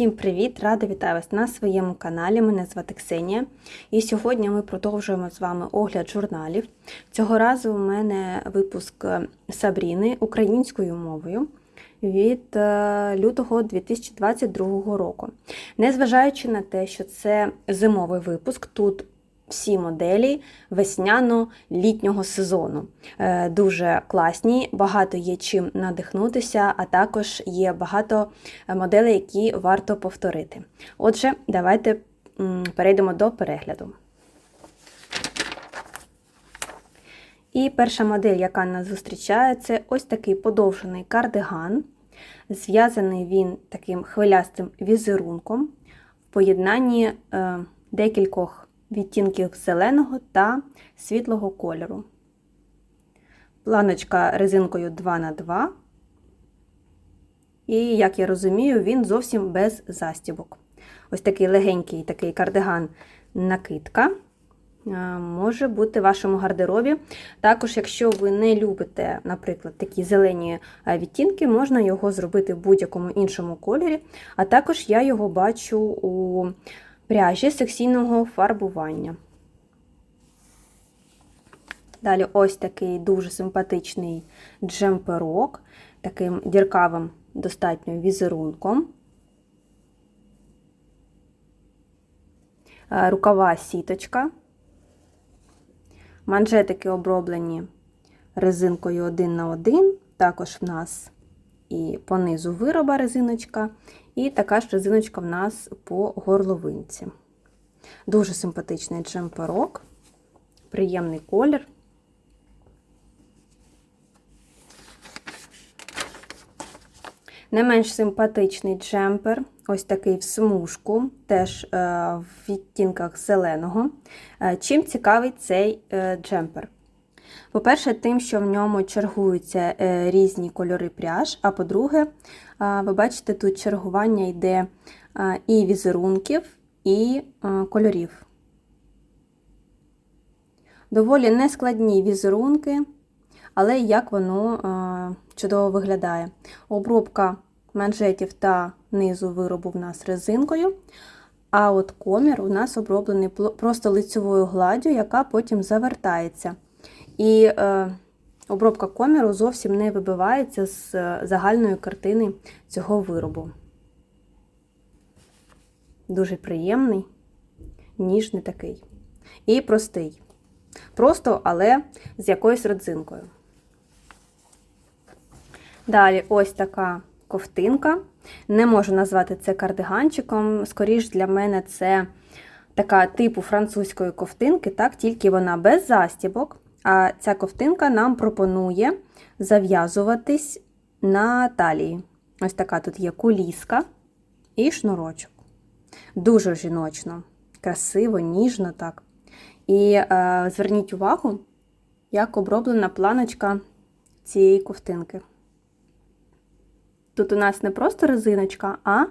Всім привіт! Рада вітаю вас на своєму каналі. Мене звати Ксенія. І сьогодні ми продовжуємо з вами огляд журналів. Цього разу у мене випуск Сабріни українською мовою від е, лютого 2022 року. Незважаючи на те, що це зимовий випуск, тут всі моделі весняно-літнього сезону. Е, Дуже класні, багато є чим надихнутися, а також є багато моделей, які варто повторити. Отже, давайте перейдемо до перегляду. І перша модель, яка нас зустрічає, це ось такий подовжений кардиган. Зв'язаний він таким хвилястим візерунком в поєднанні е, декількох відтінків зеленого та світлого кольору. Планочка резинкою 2х2. І, як я розумію, він зовсім без застібок. Ось такий легенький такий кардиган-накидка може бути в вашому гардеробі. Також, якщо ви не любите, наприклад, такі зелені відтінки, можна його зробити в будь-якому іншому кольорі. А також я його бачу у пряжі секційного фарбування. Далі ось такий дуже симпатичний джемперок, таким діркавим достатньо візерунком. Рукава сіточка. Манжетики оброблені резинкою 1 на 1, також в нас і по низу вироба резиночка, і така ж резиночка в нас по горловинці. Дуже симпатичний джемперок, приємний колір. Не менш симпатичний джемпер, ось такий в смужку, теж е, в відтінках зеленого. Е, чим цікавий цей е, джемпер? По-перше, тим, що в ньому чергуються різні кольори пряж, а по-друге, ви бачите, тут чергування йде і візерунків, і кольорів. Доволі нескладні візерунки, але як воно чудово виглядає. Обробка манжетів та низу виробу в нас резинкою. А от комір у нас оброблений просто лицевою гладдю, яка потім завертається. І е, обробка коміру зовсім не вибивається з загальної картини цього виробу. Дуже приємний, ніжний такий. І простий. Просто, але з якоюсь родзинкою. Далі ось така ковтинка. Не можу назвати це кардиганчиком. Скоріш для мене це така типу французької ковтинки, так, тільки вона без застібок. А ця ковтинка нам пропонує зав'язуватись на талії. Ось така тут є куліска і шнурочок. Дуже жіночно, красиво, ніжно так. І е, зверніть увагу, як оброблена планочка цієї ковтинки. Тут у нас не просто резиночка, а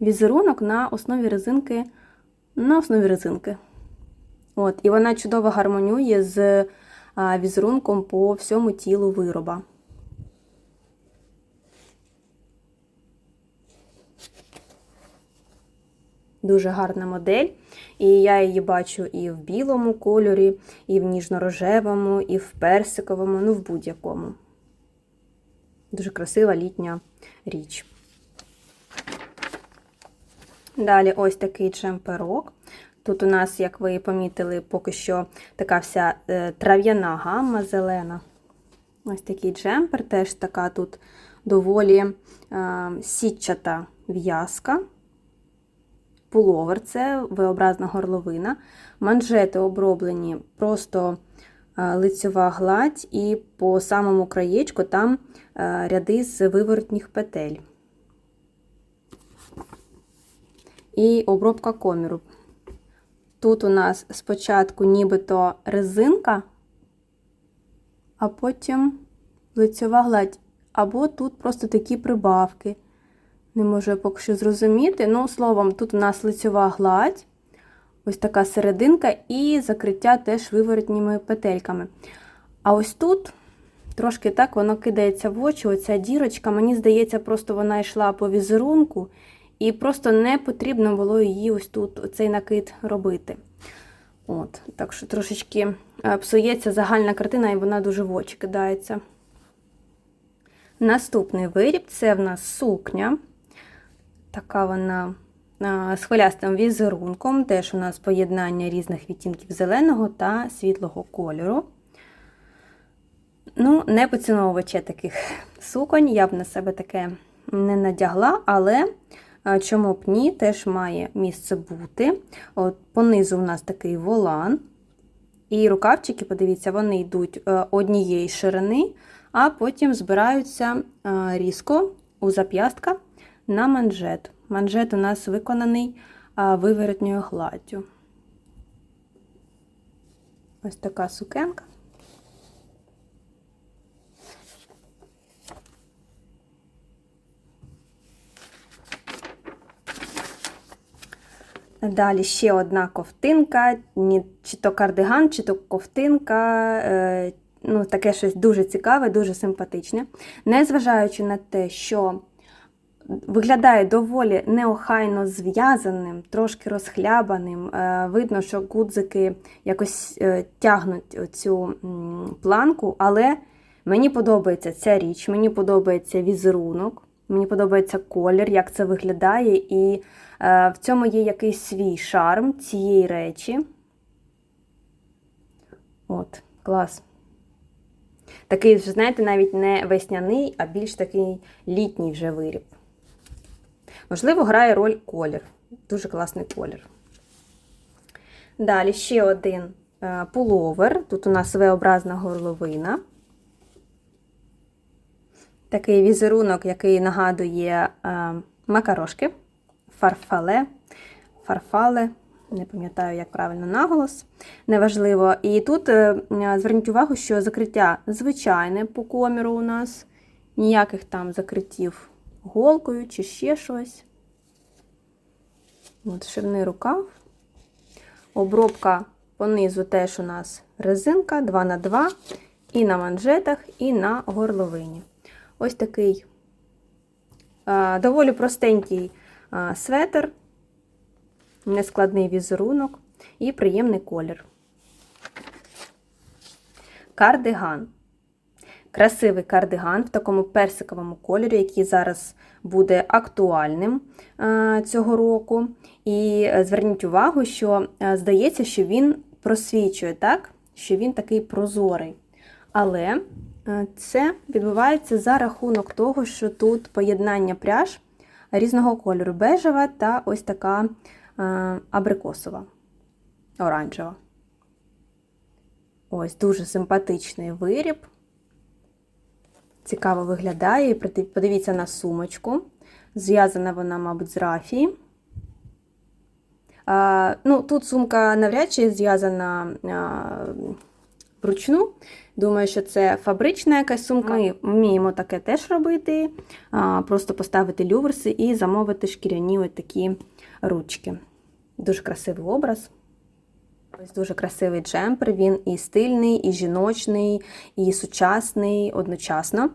візерунок на основі резинки, на основі резинки. От, І вона чудово гармонює з візерунком по всьому тілу вироба. Дуже гарна модель, і я її бачу і в білому кольорі, і в ніжно-рожевому, і в персиковому, ну в будь-якому. Дуже красива літня річ. Далі ось такий джемперок. Тут у нас, як ви помітили, поки що така вся е, трав'яна гамма зелена. Ось такий джемпер, теж така тут доволі е, сітчата в'язка. Пуловер це V-образна горловина. Манжети оброблені просто лицьова гладь, і по самому краєчку там ряди з виворотніх петель. І обробка коміру. Тут у нас спочатку нібито резинка, а потім лицьова гладь. Або тут просто такі прибавки. Не можу я поки що зрозуміти. Ну, словом, тут у нас лицьова гладь, ось така серединка, і закриття теж виворотніми петельками. А ось тут трошки так воно кидається в очі, оця дірочка. Мені здається, просто вона йшла по візерунку, і просто не потрібно було її ось тут цей накид робити. От, Так що трошечки е, псується загальна картина, і вона дуже в очі кидається. Наступний виріб це в нас сукня. Така вона з хвилястим візерунком. Теж у нас поєднання різних відтінків зеленого та світлого кольору. Ну, не поціновувача таких суконь, я б на себе таке не надягла, але чому б ні, теж має місце бути. От Понизу у нас такий волан. І рукавчики, подивіться, вони йдуть е, однієї ширини, а потім збираються е, різко у зап'ястка на манжет. Манжет у нас виконаний виворотньою гладдю. Ось така сукенка. Далі ще одна ковтинка, чи то кардиган, чи то ковтинка. Е, ну, Таке щось дуже цікаве, дуже симпатичне. Незважаючи на те, що виглядає доволі неохайно зв'язаним, трошки розхлябаним. Е, видно, що гудзики якось е, тягнуть цю планку, але мені подобається ця річ, мені подобається візерунок. Мені подобається колір, як це виглядає, і в цьому є якийсь свій шарм цієї речі. От, клас. Такий, вже, знаєте, навіть не весняний, а більш такий літній вже виріб. Можливо, грає роль колір. Дуже класний колір. Далі ще один е, пуловер. Тут у нас V-образна горловина такий візерунок, який нагадує е, макарошки, фарфале, фарфале, не пам'ятаю, як правильно наголос, неважливо. І тут е, зверніть увагу, що закриття звичайне по коміру у нас, ніяких там закриттів голкою чи ще щось. От Ширний рукав. Обробка понизу теж у нас резинка 2х2, і на манжетах, і на горловині. Ось такий доволі простенький светр, нескладний візерунок і приємний колір. Кардиган. Красивий кардиган в такому персиковому кольорі, який зараз буде актуальним цього року. І зверніть увагу, що здається, що він просвічує, так? що він такий прозорий. Але це відбувається за рахунок того, що тут поєднання пряж різного кольору бежева та ось така е, абрикосова, оранжева. Ось дуже симпатичний виріб. Цікаво виглядає. Подивіться на сумочку. Зв'язана вона, мабуть, з рафії. А, ну, Тут сумка навряд чи зв'язана вручну. Думаю, що це фабрична якась сумка. Ми вміємо таке теж робити. Просто поставити люверси і замовити шкіряні ось такі ручки. Дуже красивий образ. Ось Дуже красивий джемпер, він і стильний, і жіночний, і сучасний одночасно.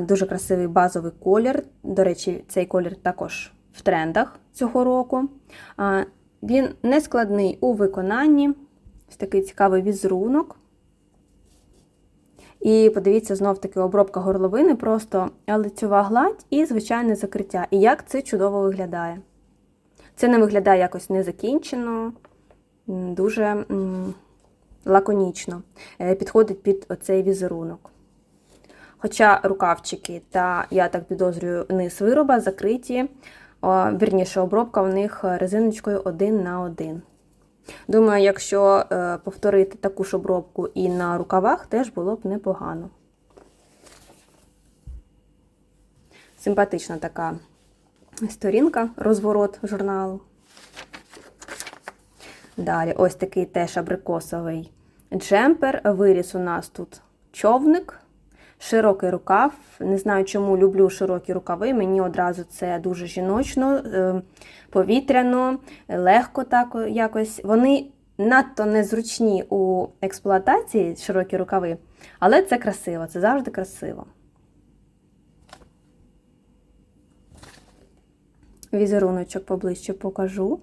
Дуже красивий базовий колір. До речі, цей колір також в трендах цього року. Він не складний у виконанні. Ось такий цікавий візерунок. І подивіться, знов-таки обробка горловини, просто лицьова гладь і звичайне закриття. І як це чудово виглядає. Це не виглядає якось незакінчено, дуже лаконічно. Е, підходить під оцей візерунок. Хоча рукавчики та, я так підозрюю, низ вироба закриті, вірніше, обробка у них резиночкою один на один. Думаю, якщо е, повторити таку ж обробку і на рукавах, теж було б непогано. Симпатична така сторінка, розворот журналу. Далі, ось такий теж абрикосовий джемпер. Виріс у нас тут човник широкий рукав. Не знаю, чому люблю широкі рукави. Мені одразу це дуже жіночно, е, повітряно, легко так якось. Вони надто незручні у експлуатації широкі рукави, але це красиво, це завжди красиво. Візеруночок поближче покажу.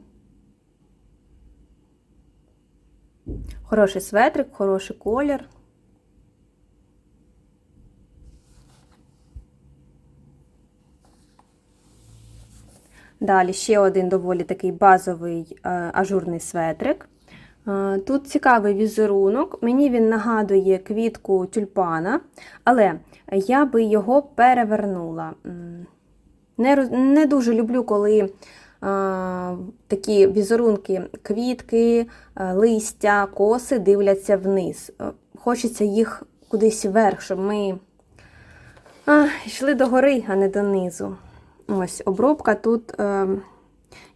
Хороший светрик, хороший колір. Далі ще один доволі такий базовий е, ажурний светрик. Е, Тут цікавий візерунок. Мені він нагадує квітку тюльпана, але я би його перевернула. Не, не дуже люблю, коли е, такі візерунки, квітки, листя, коси дивляться вниз. Хочеться їх кудись вверх, щоб ми а, йшли до гори, а не донизу. Ось обробка тут. Е,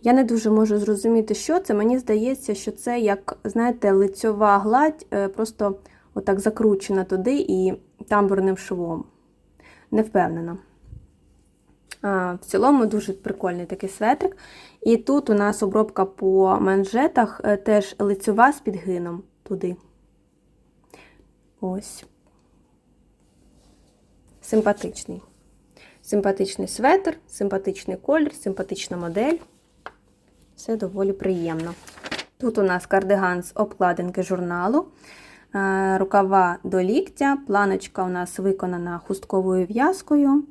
я не дуже можу зрозуміти, що це. Мені здається, що це як, знаєте, лицьова гладь, е, просто отак закручена туди і тамбурним швом. Не впевнена. А, в цілому дуже прикольний такий светрик. І тут у нас обробка по манжетах е, теж лицьова з підгином туди. Ось. Симпатичний. Симпатичний светр, симпатичний колір, симпатична модель. Все доволі приємно. Тут у нас кардиган з обкладинки журналу, е, рукава до ліктя, планочка у нас виконана хустковою в'язкою.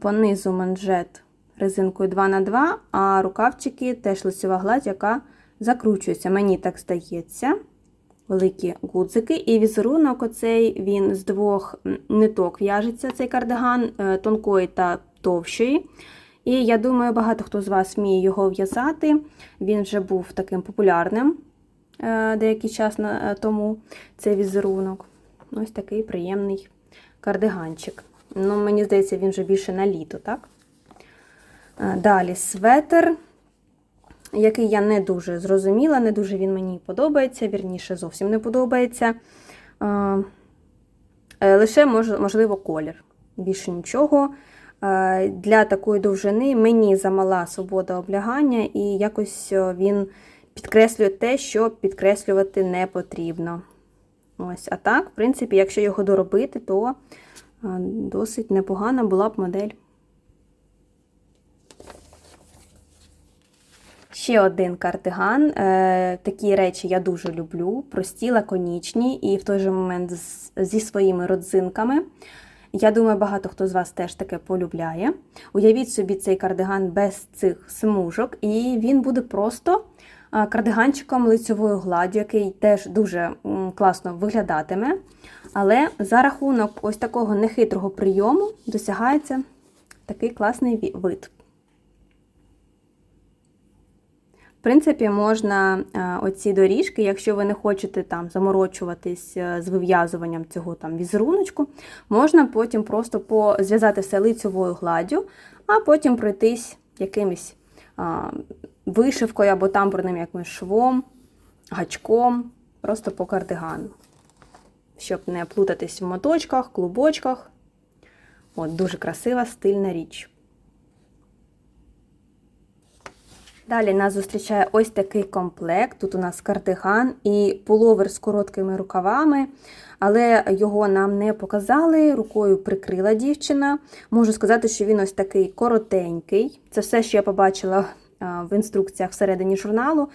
По низу манжет резинкою 2х2, а рукавчики теж лицева гладь, яка закручується. Мені так здається. Великі гудзики. І візерунок оцей він з двох ниток в'яжеться, цей кардиган, е, тонкої та товщої. І я думаю, багато хто з вас вміє його в'язати. Він вже був таким популярним е, деякий час е, тому цей візерунок. Ось такий приємний кардиганчик. Ну, Мені здається, він вже більше на літо, так? Далі светр, який я не дуже зрозуміла, не дуже він мені подобається, вірніше, зовсім не подобається. Е, Лише можливо колір. Більше нічого. Е, Для такої довжини мені замала свобода облягання, і якось е, він підкреслює те, що підкреслювати не потрібно. Ось, а так, в принципі, якщо його доробити, то досить непогана була б модель. Ще один кардиган. Е, Такі речі я дуже люблю. Прості, лаконічні і в той же момент зі своїми родзинками. Я думаю, багато хто з вас теж таке полюбляє. Уявіть собі цей кардиган без цих смужок, і він буде просто кардиганчиком лицьовою гладдю, який теж дуже класно виглядатиме. Але за рахунок ось такого нехитрого прийому досягається такий класний вид. В принципі, можна е, оці доріжки, якщо ви не хочете там заморочуватись е, з вив'язуванням цього там візеруночку, можна потім просто зв'язати все лицьовою гладдю, а потім пройтись якимось вишивкою або тамбурним якимось швом, гачком, просто по кардигану. Щоб не плутатись в моточках, клубочках. От, дуже красива стильна річ. Далі нас зустрічає ось такий комплект. Тут у нас кардиган і пуловер з короткими рукавами, але його нам не показали. Рукою прикрила дівчина. Можу сказати, що він ось такий коротенький. Це все, що я побачила в інструкціях всередині журналу.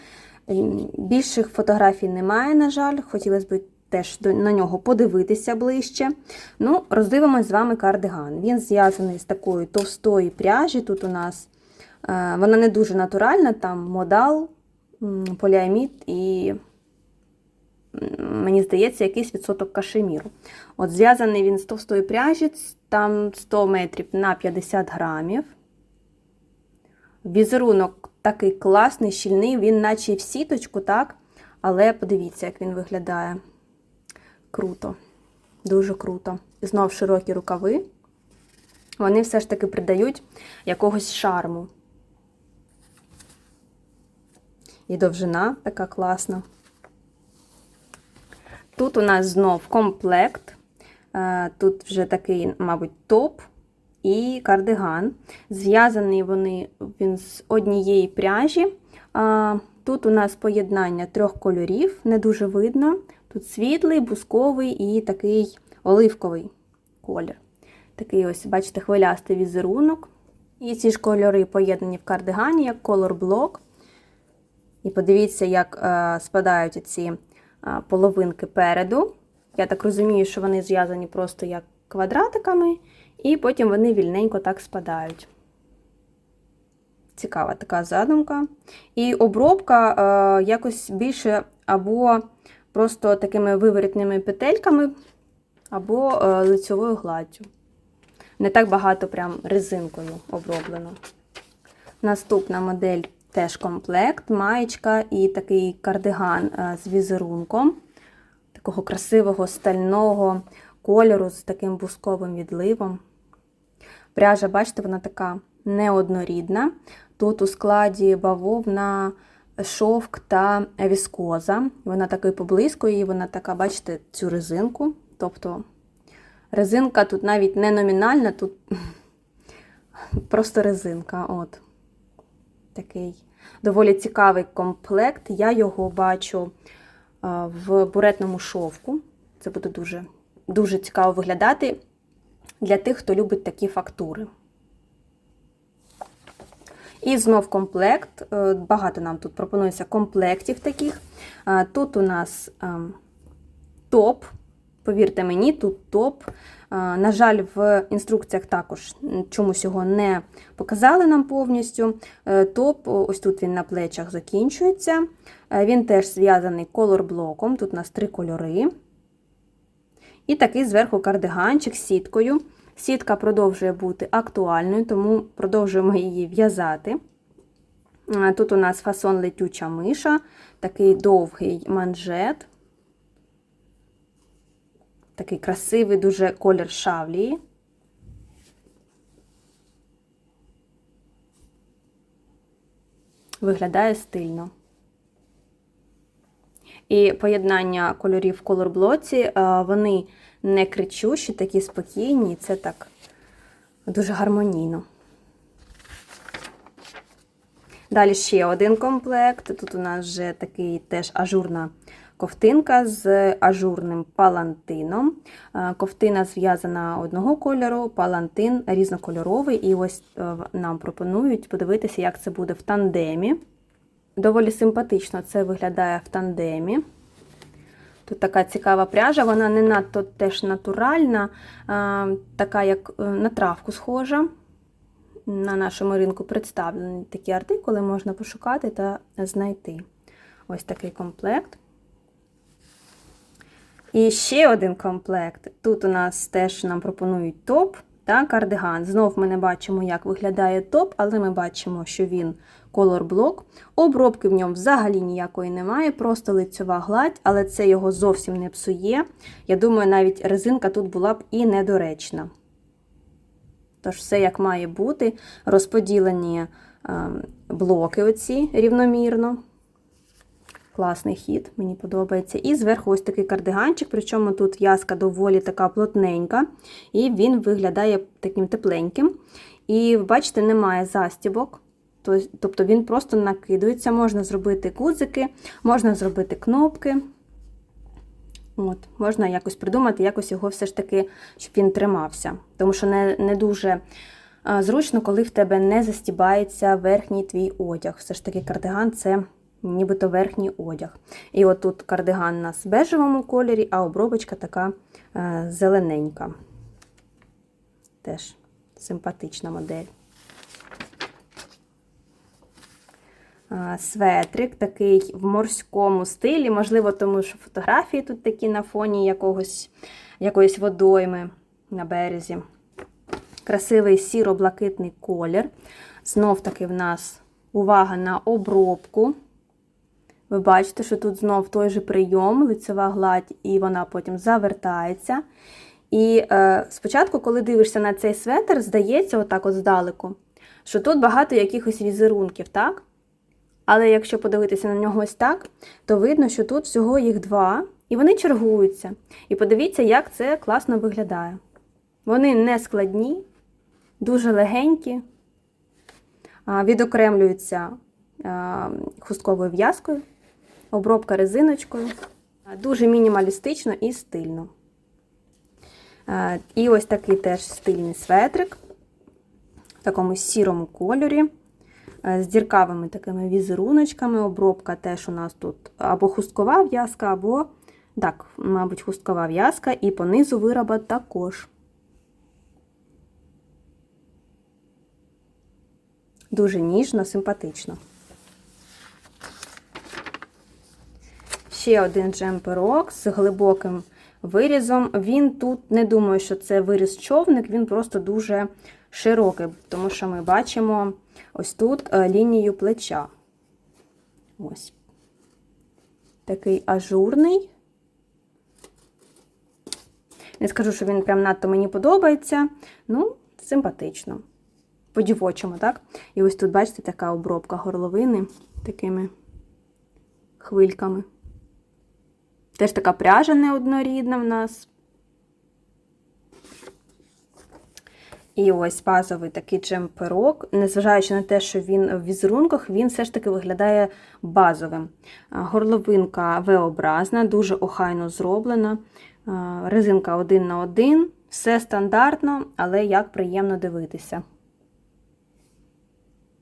Більших фотографій немає, на жаль. Хотілося б теж на нього подивитися ближче. Ну, роздивимось з вами кардиган. Він зв'язаний з такої товстої пряжі. Тут у нас Вона не дуже натуральна, там модал, поліамід і, мені здається, якийсь відсоток кашеміру. От Зв'язаний він з товстої пряжі, там 100 метрів на 50 грамів. Візерунок такий класний, щільний, він наче в сіточку, так? Але подивіться, як він виглядає. Круто. Дуже круто. Знов широкі рукави. Вони все ж таки придають якогось шарму. І довжина така класна. Тут у нас знов комплект. Е, Тут вже такий, мабуть, топ і кардиган. Зв'язаний вони він з однієї пряжі. Тут у нас поєднання трьох кольорів, не дуже видно. Тут світлий, бусковий і такий оливковий колір. Такий ось, бачите, хвилястий візерунок. І ці ж кольори поєднані в кардигані як колор блок. І подивіться, як е, спадають ці е, половинки переду. Я так розумію, що вони зв'язані просто як квадратиками, і потім вони вільненько так спадають. Цікава така задумка. І обробка е, якось більше або просто такими виворітними петельками, або е, лицьовою гладдю. Не так багато прям резинкою оброблено. Наступна модель теж комплект, маєчка і такий кардиган е, з візерунком, такого красивого стального кольору з таким бусковим відливом. Пряжа, бачите, вона така неоднорідна. Тут у складі бавовна, шовк та віскоза. Вона такий поблискує, і вона така, бачите, цю резинку. Тобто резинка тут навіть не номінальна, тут просто резинка. От. Такий доволі цікавий комплект. Я його бачу в буретному шовку. Це буде дуже, дуже цікаво виглядати для тих, хто любить такі фактури. І знов комплект. Е, багато нам тут пропонується комплектів таких. Тут у нас ем, топ. Повірте мені, тут топ. На жаль, в інструкціях також чомусь його не показали нам повністю. Е, топ, ось тут він на плечах закінчується. Е, він теж зв'язаний колор-блоком, тут у нас три кольори. І такий зверху кардиганчик з сіткою. Сітка продовжує бути актуальною, тому продовжуємо її в'язати. Е, тут у нас фасон летюча миша, такий довгий манжет. Такий красивий дуже колір шавлії. Виглядає стильно. І поєднання кольорів в колорблоці, е, вони не кричущі, такі спокійні, це так дуже гармонійно. Далі ще один комплект. Тут у нас вже такий теж ажурна ковтинка з ажурним палантином. Е, ковтина зв'язана одного кольору, палантин різнокольоровий, і ось е, нам пропонують подивитися, як це буде в тандемі. Доволі симпатично це виглядає в тандемі. Тут така цікава пряжа, вона не надто теж натуральна, така як е, на травку схожа. На нашому ринку представлені такі артикули, можна пошукати та знайти. Ось такий комплект. І ще один комплект. Тут у нас теж нам пропонують топ та кардиган. Знов ми не бачимо, як виглядає топ, але ми бачимо, що він колор-блок. Обробки в ньому взагалі ніякої немає, просто лицьова гладь, але це його зовсім не псує. Я думаю, навіть резинка тут була б і недоречна. Тож, все як має бути, розподілені ем, блоки оці рівномірно. Класний хід, мені подобається. І зверху ось такий кардиганчик, причому тут в'язка доволі така плотненька, і він виглядає таким тепленьким. І, бачите, немає застібок. Тобто він просто накидується, можна зробити гудзики, можна зробити кнопки. От, Можна якось придумати, якось його все ж таки, щоб він тримався. Тому що не не дуже зручно, коли в тебе не застібається верхній твій одяг. Все ж таки, кардиган це нібито верхній одяг. І от тут кардиган у нас в бежевому кольорі, а обробочка така е, зелененька. Теж симпатична модель. Светрик такий в морському стилі, можливо, тому що фотографії тут такі на фоні якогось, якоїсь водойми на березі. Красивий сіро-блакитний колір. Знов таки в нас увага на обробку. Ви бачите, що тут знов той же прийом, лицева гладь, і вона потім завертається. І е, спочатку, коли дивишся на цей светр, здається, отак от здалеку, що тут багато якихось візерунків, так? Але якщо подивитися на нього ось так, то видно, що тут всього їх два, і вони чергуються. І подивіться, як це класно виглядає. Вони не складні, дуже легенькі, відокремлюються хустковою в'язкою обробка резиночкою. Дуже мінімалістично і стильно. І ось такий теж стильний светрик. в такому сірому кольорі. е, З діркавими такими візеруночками. Обробка теж у нас тут або хусткова в'язка, або, так, мабуть, хусткова в'язка, і по низу вироба також. Дуже ніжно, симпатично. Ще один джемперок з глибоким вирізом. Він тут не думаю, що це виріз човник, він просто дуже широкий, тому що ми бачимо ось тут е, лінію плеча. Ось. Такий ажурний. Не скажу, що він прям надто мені подобається. Ну, симпатично. По-дівочому, так? І ось тут, бачите, така обробка горловини такими хвильками. Теж така пряжа неоднорідна в нас. І ось базовий такий джемперок. Незважаючи на те, що він в візерунках, він все ж таки виглядає базовим. Горловинка V-образна, дуже охайно зроблена. Резинка один на один. Все стандартно, але як приємно дивитися.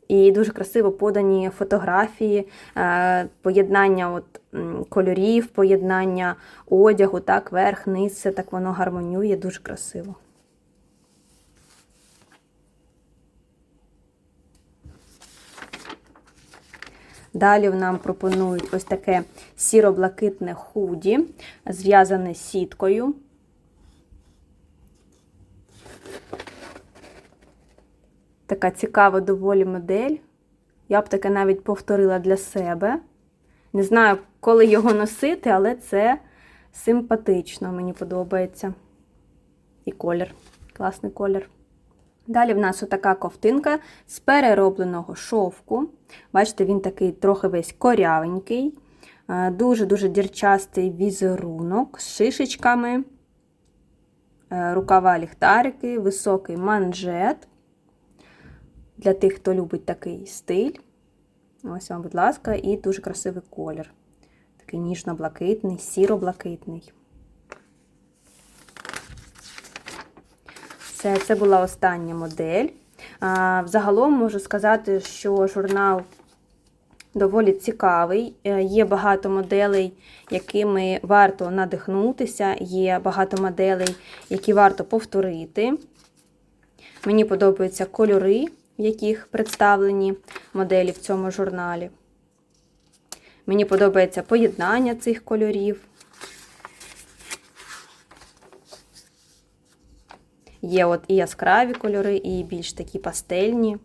І дуже красиво подані фотографії, е, поєднання от, кольорів, поєднання одягу, так, верх, низ, все так воно гармонює, дуже красиво. Далі нам пропонують ось таке сіро-блакитне худі, зв'язане сіткою. Така цікава доволі модель. Я б таке навіть повторила для себе. Не знаю, коли його носити, але це симпатично, мені подобається. І колір. Класний колір. Далі в нас отака ковтинка з переробленого шовку. Бачите, він такий трохи весь корявенький, Е, дуже-дуже дірчастий візерунок з шишечками, Е, рукава ліхтарики, високий манжет. Для тих, хто любить такий стиль. Ось вам, будь ласка, і дуже красивий колір. Такий ніжно-блакитний, сіро-блакитний. Це, це була остання модель. А, Взагалом можу сказати, що журнал доволі цікавий. Е, Є багато моделей, якими варто надихнутися, є багато моделей, які варто повторити. Мені подобаються кольори, в яких представлені моделі в цьому журналі. Мені подобається поєднання цих кольорів. Є от і яскраві кольори, і більш такі пастельні.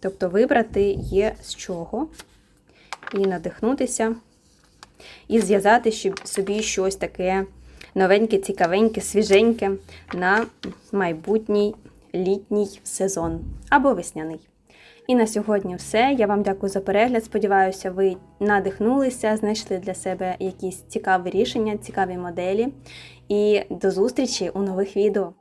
Тобто вибрати є з чого і надихнутися, і зв'язати собі щось таке новеньке, цікавеньке, свіженьке на майбутній літній сезон або весняний. І на сьогодні все. Я вам дякую за перегляд. Сподіваюся, ви надихнулися, знайшли для себе якісь цікаві рішення, цікаві моделі. І до зустрічі у нових відео.